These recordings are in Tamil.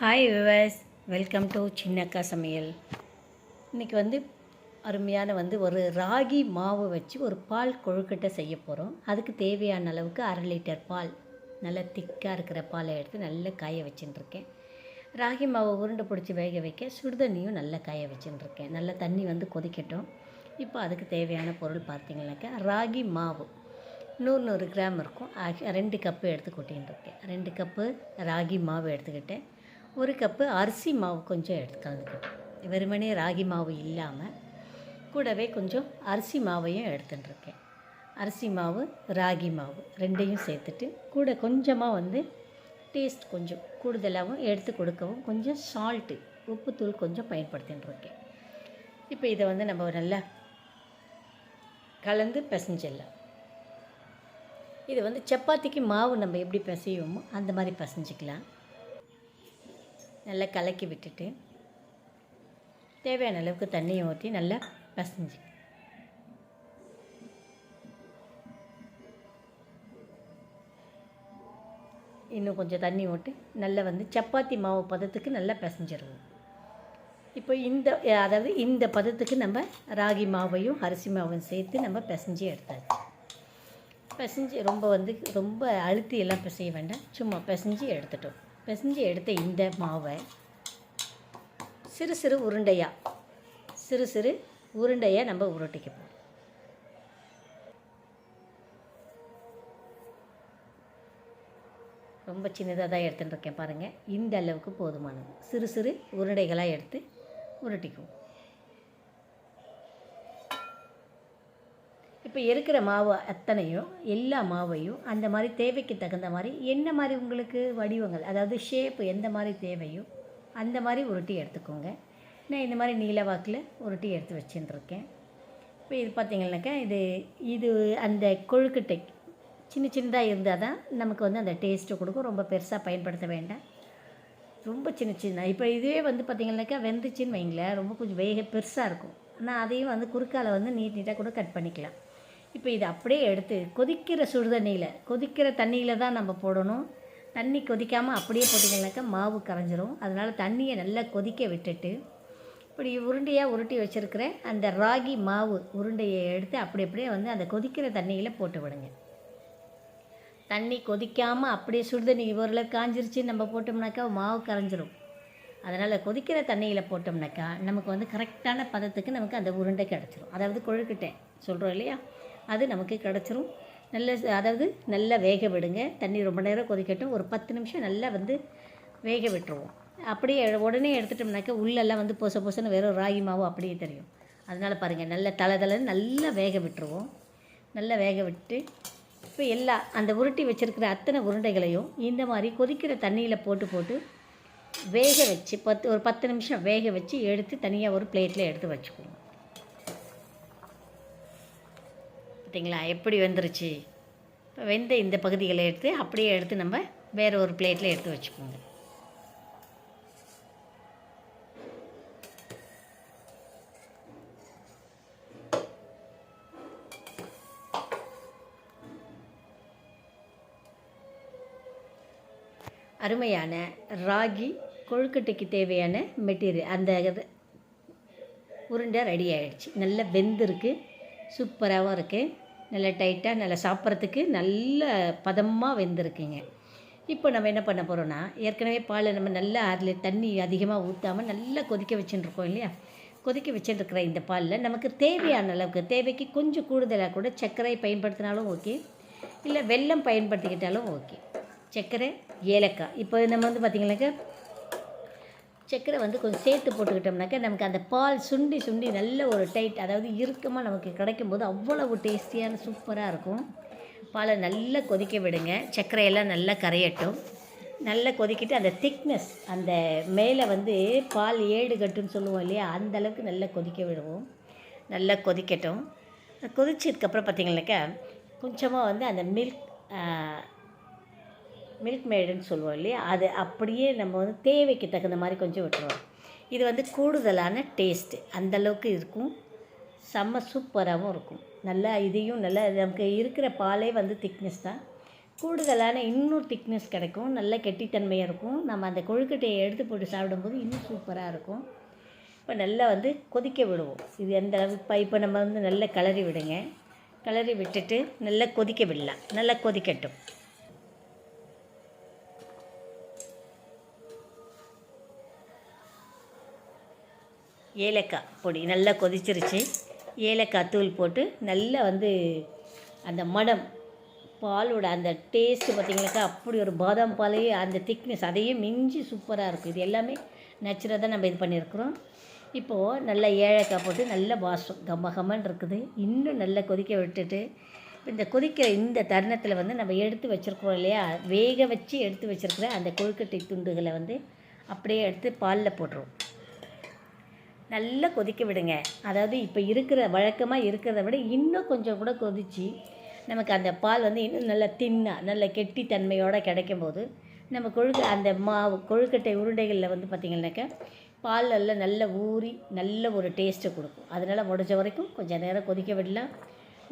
Hi viewers welcome to Chinnakka Samayal இன்றைக்கி வந்து அருமையான வந்து ஒரு ராகி மாவு வச்சு ஒரு பால் கொழுக்கட்டை செய்ய போகிறோம் அதுக்கு தேவையான அளவுக்கு அரை லிட்டர் பால் நல்லா திக்காக இருக்கிற பாலை எடுத்து நல்லா காய வச்சுட்டுருக்கேன் ராகி மாவை உருண்டை பிடிச்சி வேக வைக்க சுடுதண்ணியும் நல்லா காய வச்சுட்டுருக்கேன் நல்லா தண்ணி வந்து கொதிக்கட்டும். இப்போ அதுக்கு தேவையான பொருள் பார்த்திங்கனாக்கா ராகி மாவு. நூறு நூறு கிராம் இருக்கும். ரெண்டு கப்பு எடுத்து கொட்டின்னு இருக்கேன் ரெண்டு கப்பு ராகி மாவு எடுத்துக்கிட்டேன். ஒரு கப்பு அரிசி மாவு கொஞ்சம் எடுத்து வெறுமனே ராகி மாவு இல்லாமல் கூடவே கொஞ்சம் அரிசி மாவையும் எடுத்துட்டுருக்கேன். அரிசி மாவு ராகி மாவு ரெண்டையும் சேர்த்துட்டு கூட கொஞ்சமாக வந்து டேஸ்ட் கொஞ்சம் கூடுதலாகவும் எடுத்து கொடுக்கவும் கொஞ்சம் சால்ட்டு உப்புத்தூள் கொஞ்சம் பயன்படுத்தின்னு இருக்கேன் இப்போ இதை வந்து நம்ம நல்லா கலந்து பிசைஞ்சிடலாம். இது வந்து சப்பாத்திக்கு மாவு நம்ம எப்படி பிசைவோமோ அந்த மாதிரி பிசைஞ்சிக்கலாம். நல்லா கலக்கி விட்டுட்டு தேவையான அளவுக்கு தண்ணியை ஊற்றி நல்லா பசைஞ்சு. இன்னும் கொஞ்சம் தண்ணி ஊட்டி நல்லா வந்து சப்பாத்தி மாவு பதத்துக்கு நல்லா பிசைஞ்சிருவோம். இப்போ இந்த அதாவது இந்த பதத்துக்கு நம்ம ராகி மாவையும் அரிசி மாவையும் சேர்த்து நம்ம பிசைஞ்சு எடுத்தாச்சு. பிசைஞ்சு ரொம்ப வந்து ரொம்ப அழுத்தி எல்லாம் பிசைய வேண்டாம். சும்மா பிசைஞ்சு எடுத்துட்டோம். பிசைஞ்சு எடுத்த இந்த மாவை சிறு சிறு உருண்டையாக சிறு சிறு உருண்டையாக நம்ம உருட்டிக்க போகிறோம் ரொம்ப சின்னதாக தான் எடுத்துகிட்டு இருக்கேன் பாருங்கள் இந்த அளவுக்கு போதுமானது. சிறு சிறு உருண்டைகளாக எடுத்து உருட்டிக்குவோம். இப்போ இருக்கிற மாவு அத்தனையும் எல்லா மாவையும் அந்த மாதிரி தேவைக்கு தகுந்த மாதிரி என்ன மாதிரி உங்களுக்கு வடிவங்கள்? அதாவது ஷேப்பு எந்த மாதிரி தேவையோ அந்த மாதிரி உருட்டி எடுத்துக்கோங்க. நான் இந்த மாதிரி நீல வாக்கில் உருட்டி எடுத்து வச்சுட்டுருக்கேன். இப்போ இது பார்த்தீங்கன்னாக்கா இது இது அந்த கொழுக்கட்டை சின்ன சின்னதாக இருந்தால் தான் நமக்கு வந்து அந்த டேஸ்ட்டு கொடுக்கும். ரொம்ப பெருசாக பயன்படுத்த வேண்டாம். ரொம்ப சின்ன சின்ன இப்போ இதுவே வந்து பார்த்திங்கனாக்கா வெந்துச்சின்னு வைங்களேன் ரொம்ப கொஞ்சம் வேக பெருசாக இருக்கும். ஆனால் அதையும் வந்து குறுக்கால் வந்து நீட் நீட்டாக கூட கட் பண்ணிக்கலாம். இப்போ இதை அப்படியே எடுத்து கொதிக்கிற சுடுதண்ணியில் கொதிக்கிற தண்ணியில் தான் நம்ம போடணும். தண்ணி கொதிக்காமல் அப்படியே போட்டிங்கனாக்கா மாவு கரைஞ்சிரும். அதனால் தண்ணியை நல்லா கொதிக்க விட்டுட்டு இப்படி உருண்டையாக உருட்டி வச்சுருக்கிறேன் அந்த ராகி மாவு உருண்டையை எடுத்து அப்படி அப்படியே வந்து அந்த கொதிக்கிற தண்ணியில் போட்டு விடுங்க. தண்ணி கொதிக்காமல் அப்படியே சுடுதண்ணி ஓரளவு காஞ்சிருச்சு நம்ம போட்டோம்னாக்கா மாவு கரைஞ்சிரும். அதனால் கொதிக்கிற தண்ணியில் போட்டோம்னாக்கா நமக்கு வந்து கரெக்டான பதத்துக்கு நமக்கு அந்த உருண்டை கிடச்சிரும். அதாவது கொழுக்கிட்டேன் சொல்கிறோம் இல்லையா? அது நமக்கு கிடச்சிரும். நல்ல அதாவது நல்லா வேக விடுங்க. தண்ணி ரொம்ப நேரம் கொதிக்கட்டும். ஒரு பத்து நிமிஷம் நல்லா வந்து வேக விட்டுருவோம். அப்படியே உடனே எடுத்துட்டோம்னாக்கா உள்ளெல்லாம் வந்து பொச பொசன்னு வெறும் ராகி மாவு அப்படியே தெரியும். அதனால் பாருங்கள் நல்ல தலை தலைன்னு நல்லா வேக விட்டுருவோம். நல்லா வேக விட்டு இப்போ எல்லா அந்த உருட்டி வச்சுருக்கிற அத்தனை உருண்டைகளையும் இந்த மாதிரி கொதிக்கிற தண்ணியில் போட்டு போட்டு வேக வச்சு பத்து ஒரு பத்து நிமிஷம் வேக வச்சு எடுத்து தனியாக ஒரு பிளேட்டில் எடுத்து வச்சுக்குவோம். பார்த்தீங்களா எப்படி வெந்துருச்சு? இப்போ வெந்த இந்த பகுதிகளை எடுத்து அப்படியே எடுத்து நம்ம வேறு ஒரு பிளேட்டில் எடுத்து வச்சுக்கோங்க. அருமையான ராகி கொழுக்கட்டைக்கு தேவையான மெட்டீரியல் அந்த உருண்டை ரெடி ஆகிடுச்சு நல்லா வெந்திருக்கு. சூப்பராகவும் இருக்குது நல்லா டைட்டாக நல்லா சாப்பிட்றதுக்கு நல்ல பதமாக வெந்திருக்குங்க. இப்போ நம்ம என்ன பண்ண போகிறோன்னா ஏற்கனவே பால் நம்ம நல்லா அதில் தண்ணி அதிகமாக ஊற்றாமல் நல்லா கொதிக்க வச்சுட்டுருக்கோம் இல்லையா? கொதிக்க வச்சுட்டுருக்கிற இந்த பாலில் நமக்கு தேவையான அளவுக்கு தேவைக்கு கொஞ்சம் கூடுதலாக கூட சர்க்கரை பயன்படுத்தினாலும் ஓகே. இல்லை வெல்லம் பயன்படுத்திக்கிட்டாலும் ஓகே. சர்க்கரை ஏலக்காய். இப்போ நம்ம வந்து பார்த்திங்கனாக்கா சர்க்கரை வந்து கொஞ்சம் சேர்த்து போட்டுக்கிட்டோம்னாக்கா நமக்கு அந்த பால் சுண்டி சுண்டி நல்ல ஒரு டைட் அதாவது இறுக்கமாக நமக்கு கிடைக்கும் போது அவ்வளவு டேஸ்டியான சூப்பராக இருக்கும். பாலை நல்லா கொதிக்க விடுங்க. சர்க்கரையெல்லாம் நல்லா கரையட்டும். நல்லா கொதிக்கிட்டு அந்த திக்னஸ் அந்த மேலே வந்து பால் ஏடு கட்டுன்னு சொல்லுவோம் இல்லையா? அந்த அளவுக்கு நல்லா கொதிக்க விடுவோம். நல்லா கொதிக்கட்டும். கொதிச்சதுக்கப்புறம் பார்த்திங்கனாக்கா கொஞ்சமாக வந்து அந்த மில்க் மில்க் மேடுன்னு சொல்லுவோம் இல்லையா? அது அப்படியே நம்ம வந்து தேவைக்கு தகுந்த மாதிரி கொஞ்சம் விட்டுருவோம். இது வந்து கூடுதலான டேஸ்ட்டு அந்தளவுக்கு இருக்கும். செம்ம சூப்பராகவும் இருக்கும். நல்லா இதையும் நல்லா நமக்கு இருக்கிற பாலே வந்து திக்னஸ் தான். கூடுதலான இன்னும் திக்னஸ் கிடைக்கும். நல்ல கெட்டித்தன்மையாக இருக்கும். நம்ம அந்த கொழுக்கட்டையை எடுத்து போட்டு சாப்பிடும்போது இன்னும் சூப்பராக இருக்கும். இப்போ நல்லா வந்து கொதிக்க விடுவோம். இது எந்த இப்போ இப்போ நம்ம வந்து நல்லா கிளறி விடுங்க. கிளறி விட்டுட்டு நல்லா கொதிக்க விடலாம். நல்லா கொதிக்கட்டும். ஏலக்காய் பொடி நல்லா கொதிச்சிருச்சு. ஏலக்காய் தூள் போட்டு நல்லா வந்து அந்த மடம் பாலோட அந்த டேஸ்ட்டு பார்த்திங்கனாக்கா அப்படி ஒரு பாதாம் பாலையே அந்த திக்னஸ் அதையும் மிஞ்சி சூப்பராக இருக்கும். இது எல்லாமே நேச்சுரலாக தான் நம்ம இது பண்ணியிருக்கிறோம் இப்போது நல்லா ஏலக்காய் போட்டு நல்ல வாசம் கம்ம கம்மன் இருக்குது. இன்னும் நல்லா கொதிக்க விட்டுட்டு இந்த கொதிக்கிற இந்த தருணத்தில் வந்து நம்ம எடுத்து வச்சுருக்கோம் இல்லையா? வேக வச்சு எடுத்து வச்சுருக்கிற அந்த கொழுக்கட்டை துண்டுகளை வந்து அப்படியே எடுத்து பாலில் போட்டுருவோம். நல்லா கொதிக்க விடுங்க. அதாவது இப்போ இருக்கிற வழக்கமாக இருக்கிறத விட இன்னும் கொஞ்சம் கூட கொதித்து நமக்கு அந்த பால் வந்து இன்னும் நல்லா தின்னாக நல்ல கெட்டித்தன்மையோடு கிடைக்கும் போது நம்ம கொழுக்க அந்த மாவு கொழுக்கட்டை உருண்டைகளில் வந்து பார்த்திங்கனாக்கா பால் நல்லா நல்ல ஊறி நல்ல ஒரு டேஸ்ட்டை கொடுக்கும். அதனால் முடிஞ்ச வரைக்கும் கொஞ்சம் நேரம் கொதிக்க விடலாம்.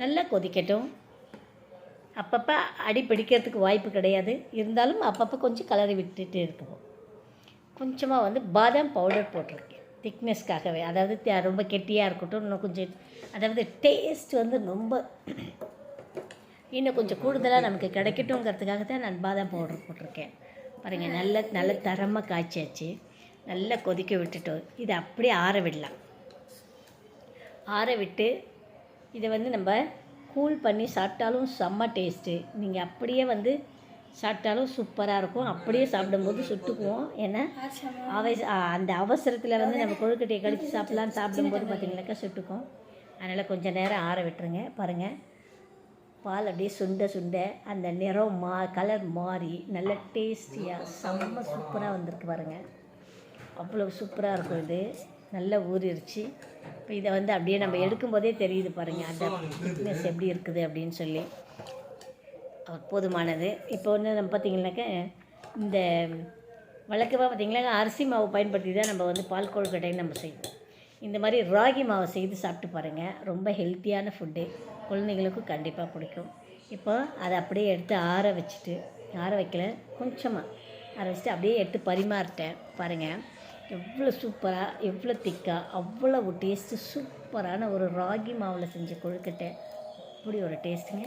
நல்லா கொதிக்கட்டும். அப்பப்போ அடி பிடிக்கிறதுக்கு வாய்ப்பு கிடையாது. இருந்தாலும் அப்பப்போ கொஞ்சம் கலரி விட்டுட்டு இருக்கும் கொஞ்சமாக வந்து பாதாம் பவுடர் போட்டிருக்கேன். திக்னஸ்க்காகவே அதாவது ரொம்ப கெட்டியாக இருக்கட்டும் இன்னும் கொஞ்சம் அதாவது டேஸ்ட் வந்து ரொம்ப இன்னும் கொஞ்சம் கூடுதலாக நமக்கு கிடைக்கட்டுங்கிறதுக்காக தான் நான் பாதாம் பவுடர் போட்டிருக்கேன். பாருங்கள் நல்ல நல்ல தரமாக காய்ச்சியாச்சு நல்லா கொதிக்க விட்டுட்டோம் இதை அப்படியே ஆற விடலாம். ஆற விட்டு இதை வந்து நம்ம கூல் பண்ணி சாப்பிட்டாலும் செம்ம டேஸ்ட்டு நீங்கள் அப்படியே வந்து சாப்பிட்டாலும் சூப்பராக இருக்கும். அப்படியே சாப்பிடும்போது சுட்டுக்குவோம். ஏன்னா அவ அந்த அவசரத்தில் வந்து நம்ம கொழுக்கட்டையை கடித்து சாப்பிட்லான்னு சாப்பிடும்போது பார்த்தீங்கன்னாக்கா சுட்டுக்கும். அதனால் கொஞ்சம் நேரம் ஆற விட்டுருங்க. பாருங்கள் பால் அப்படியே சுண்ட சுண்ட அந்த நிறம் மா கலர் மாறி நல்ல டேஸ்டியாக செம்ம சூப்பராக வந்திருக்கு பாருங்கள் அவ்வளோ சூப்பராக இருக்கும் இது. நல்லா ஊறிடுச்சு இப்போ இதை வந்து அப்படியே நம்ம எடுக்கும்போதே தெரியுது பாருங்கள் அந்த thickness எப்படி இருக்குது அப்படின்னு சொல்லி. போதுமானது. இப்போ வந்து நம்ம பார்த்திங்கனாக்கா இந்த வழக்கமாக பார்த்திங்கன்னா அரிசி மாவு பயன்படுத்தி தான் நம்ம வந்து பால் கொழுக்கட்டைன்னு நம்ம செய்வோம். இந்த மாதிரி ராகி மாவை செய்து சாப்பிட்டு பாருங்கள் ரொம்ப ஹெல்த்தியான ஃபுட்டு குழந்தைங்களுக்கும் கண்டிப்பாக பிடிக்கும். இப்போ அதை அப்படியே எடுத்து ஆற வச்சுட்டு ஆற வைக்கல கொஞ்சமாக ஆற வச்சுட்டு அப்படியே எடுத்து பரிமாறிட்டேன். பாருங்கள் எவ்வளோ சூப்பராக எவ்வளோ திக்காக அவ்வளோ டேஸ்ட்டு சூப்பரான ஒரு ராகி மாவில் செஞ்ச கொழுக்கட்டை. அப்படி ஒரு டேஸ்ட்டுங்க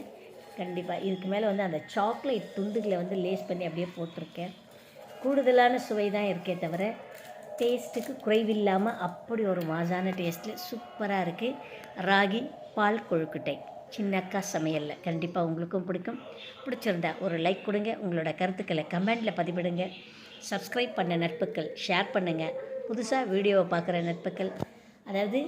கண்டிப்பாக இதுக்கு மேலே வந்து அந்த சாக்லேட் துண்டுகளை வந்து லேஸ் பண்ணி அப்படியே போட்டிருக்கேன். கூடுதலான சுவை தான் இருக்கே தவிர டேஸ்ட்டுக்கு குறைவில்லாமல் அப்படி ஒரு மாசான டேஸ்ட்டில் சூப்பராக இருக்குது ராகி பால் கொழுக்கட்டை. சின்னக்கா சமையலில். கண்டிப்பாக உங்களுக்கும் பிடிக்கும். பிடிச்சிருந்தா ஒரு லைக் கொடுங்க. உங்களோட கருத்துக்களை கமெண்டில் பதிவிடுங்க. சப்ஸ்கிரைப் பண்ண நட்புகள் ஷேர் பண்ணுங்கள் புதுசாக வீடியோவை பார்க்குற நட்புகள் அதாவது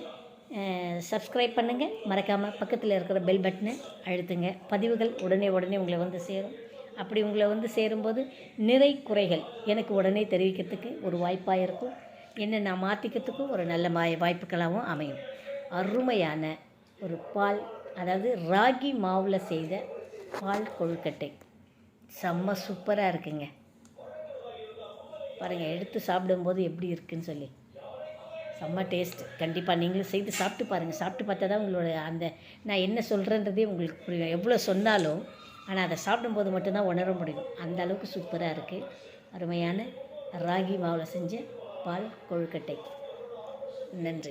சப்ஸ்கிரைப் பண்ணுங்கள் மறக்காமல் பக்கத்தில் இருக்கிற பெல் பட்டனை அழுத்துங்க. பதிவுகள் உடனே உடனே உங்களை வந்து சேரும். அப்படி உங்களை வந்து சேரும்போது நிறை குறைகள் எனக்கு உடனே தெரிவிக்கிறதுக்கு ஒரு வாய்ப்பாக இருக்கும். என்ன நான் மாற்றிக்கிறதுக்கும் ஒரு நல்ல மா வாய்ப்புகளாகவும் அமையும். அருமையான ஒரு பால் அதாவது ராகி மாவில் செய்த பால் கொழுக்கட்டை. செம்ம சூப்பராக இருக்குங்க. பாருங்கள் எடுத்து சாப்பிடும்போது எப்படி இருக்குன்னு சொல்லி. செம்ம டேஸ்ட் கண்டிப்பாக நீங்களும் செய்து சாப்பிட்டு பாருங்கள் சாப்பிட்டு பார்த்தா தான் உங்களோட அந்த நான் என்ன சொல்கிறேன்றதே உங்களுக்கு புரியும். எவ்வளோ சொன்னாலும் ஆனால் அதை சாப்பிடும்போது மட்டும்தான் உணர முடியும். அந்த அளவுக்கு சூப்பராக இருக்குது அருமையான ராகி மாவில் செஞ்ச பால் கொழுக்கட்டை. நன்றி.